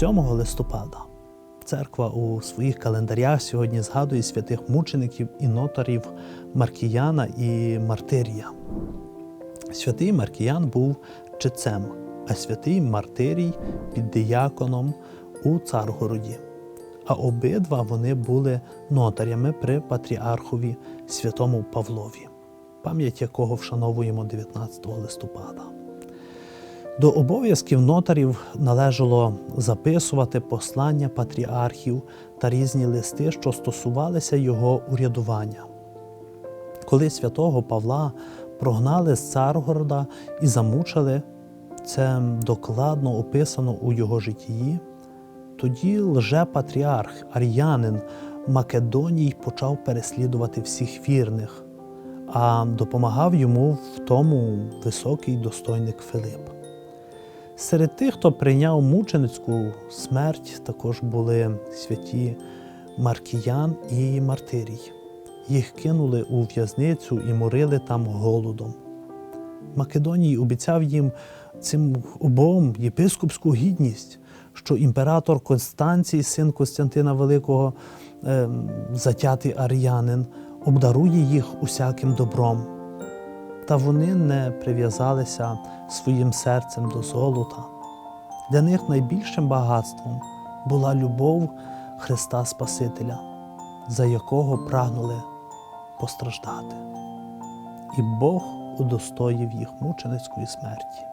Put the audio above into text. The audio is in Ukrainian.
7 листопада церква у своїх календарях сьогодні згадує святих мучеників і нотарів Маркіяна і Мартирія. Святий Маркіян був чецем, а святий Мартирій під дияконом у Царгороді. А обидва вони були нотарями при патріархові святому Павлові, пам'ять якого вшановуємо 19 листопада. До обов'язків нотарів належало записувати послання патріархів та різні листи, що стосувалися його урядування. Коли святого Павла прогнали з Царгорода і замучили, це докладно описано у його житті, тоді лже-патріарх Ар'янин Македоній почав переслідувати всіх вірних, а допомагав йому в тому високий достойник Филип. Серед тих, хто прийняв мученицьку смерть, також були святі Маркіян і Мартирій. Їх кинули у в'язницю і морили там голодом. Македоній обіцяв їм цим обом єпископську гідність, що імператор Констанцій, син Костянтина Великого, е, затятий ар'янин, обдарує їх усяким добром. Та вони не прив'язалися своїм серцем до золота. Для них найбільшим багатством була любов Христа Спасителя, за якого прагнули постраждати. І Бог удостоїв їх мученицької смерті.